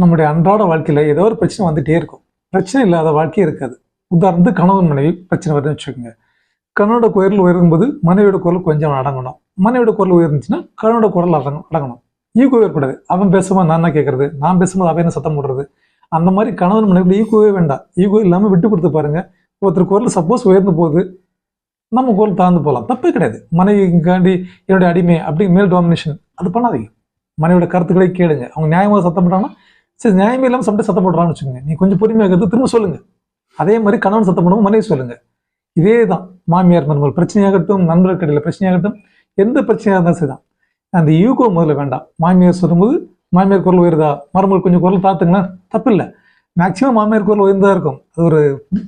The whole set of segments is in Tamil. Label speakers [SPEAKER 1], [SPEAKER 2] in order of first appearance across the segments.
[SPEAKER 1] நம்முடைய அன்றாட வாழ்க்கையில் ஏதோ ஒரு பிரச்சனை வந்துகிட்டே இருக்கும். பிரச்சனை இல்லாத வாழ்க்கையே இருக்காது. உதாரணத்துக்கு கணவன் மனைவி பிரச்சனை வருதுன்னு வச்சுக்கோங்க. கணவனோட குரல் உயரும்போது மனைவியோட குரல் கொஞ்சம் அடங்கணும். மனைவியோட குரல் உயர்ந்துச்சுன்னா கணவனோட குரல் அடங்கும் அடங்கணும். ஈகோ ஏற்படாது அவன் பேசும்போது நான் தான் கேட்கறது நான் பேசும்போது அவன் என்ன சத்தம் போடுறது? அந்த மாதிரி கணவன் மனைவி ஈகோவே வேண்டாம். ஈகோ இல்லாமல் விட்டு கொடுத்து பாருங்க. ஒருத்தர் குரல் சப்போஸ் உயர்ந்து போகுது. நம்ம குரல் தாழ்ந்து போகலாம். தப்பே கிடையாது. மனைவிக்காண்டி என்னுடைய அடிமை அப்படி மேல் டாமினேஷன் அது பண்ணாதீங்க. மனைவியோட கருத்துக்களை கேளுங்க. அவங்க நியாயமாக சத்தம் போட்டாங்கன்னா சரி நியாயமே இல்லாமல் சம்டைம் சத்தம் போடுறான்னு வச்சுக்கோங்க. நீ கொஞ்சம் பொறுமையாக இருக்கிறது திரும்ப சொல்லுங்க. அதே மாதிரி கணவன் சத்தம் போடும்போது மனைவி சொல்லுங்க. இதே தான் மாமியார் மருமகள் பிரச்சனையாகட்டும் நண்பர்கள் இடையில பிரச்சனையாகட்டும் எந்த பிரச்சனையாக இருந்தாலும் சரிதான். அந்த யூகோ முதல்ல வேண்டாம். மாமியார் சொல்லும்போது மாமியார் குரல் உயர்தா? மருமகள் கொஞ்சம் குரல் தாத்துங்களேன். தப்பில்லை. மேக்சிமம் மாமியார் குரல் உயர்ந்தா இருக்கும். அது ஒரு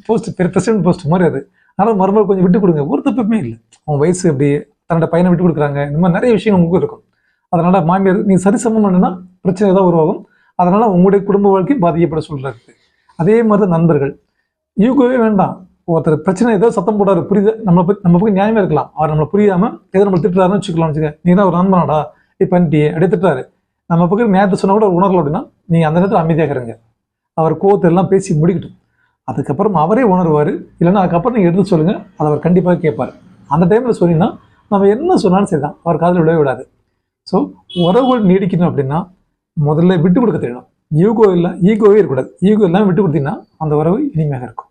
[SPEAKER 1] போஸ்ட் பிரசிடென்ட் போஸ்ட் மாதிரி அது. ஆனால் மருமகள் கொஞ்சம் விட்டு கொடுங்க. ஒரு தப்புமே இல்லை. அவன் வயசு அப்படி தன்னோட பையனை விட்டு கொடுக்குறாங்க. இந்த மாதிரி நிறைய விஷயம் உங்களுக்கு இருக்கும். அதனால் மாமியார் நீ சரிசமம் பண்ணுன்னா பிரச்சனை தான் உருவாகும். அதனால் உங்களுடைய குடும்ப வாழ்க்கை பாதிக்கப்பட சொல்கிறது அதே மாதிரி தான் நண்பர்கள். யூகோவே வேண்டாம். ஒருத்தர் பிரச்சனை ஏதோ சத்தம் போடாரு புரியுது. நம்ம பற்றி நம்ம பக்கம் நியாயமாக இருக்கலாம். அவர் நம்மளை புரியாமல் ஏதோ நம்ம திட்டுறாருன்னு வச்சுக்கலாம் வச்சுக்க. நீ தான் ஒரு நண்பனாடா? இப்ப பண்ணிட்டியே அப்படியே திட்டுறாரு. நம்ம பக்கம் நேரத்தை சொன்னால் கூட ஒரு உணரல அப்படின்னா நீங்கள் அந்த நேரத்தில் அமைதியாக இருங்க. அவர் கோவத்தை எல்லாம் பேசி முடிக்கட்டும். அதுக்கப்புறம் அவரே உணர்வார். இல்லைன்னா அதுக்கப்புறம் நீங்கள் எடுத்து சொல்லுங்கள் அதை அவர் கண்டிப்பாக கேட்பார். அந்த டைமில் சொன்னீங்கன்னா நம்ம என்ன சொன்னாலும் சரி தான் அவர் காதில் விடவே விடாது. ஸோ உறவுகள் நீடிக்கணும் அப்படின்னா முதல்ல விட்டு கொடுக்க தெரியணும் ஈகோ இல்லை ஈகோவே இருக்கக்கூடாது. ஈகோ எல்லாம் விட்டு கொடுத்தீங்கன்னா அந்த உறவு இனிமையாக இருக்கும்.